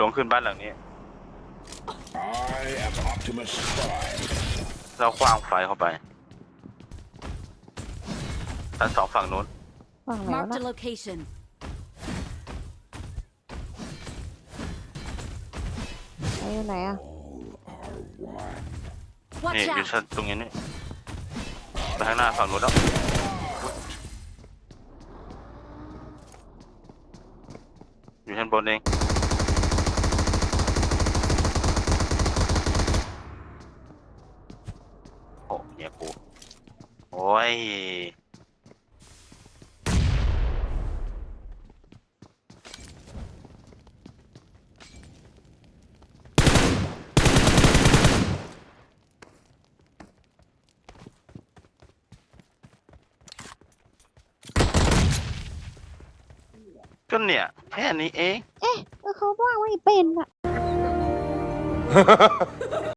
ลงขึ้นบ้านหลังนี้ I am Optimus Prime. เราคว้างไฟเข้าไปชั้นสองฝั่งนู้น ฝั่งไหนวะ Marked นะ a location. ไอ้อยู่ไหนอะ Watch นี่อยู่ out! ชั้นตรงนี้นี่ไปข้างหน้าฝั่งนู้นแล้วอยู่ชั้นบนเองโอ้ เนี่ยกูโอ้ยก็เนี่ยแค่นี้เอง เอ๊ะก็เขาว่าไม่เป็นอะ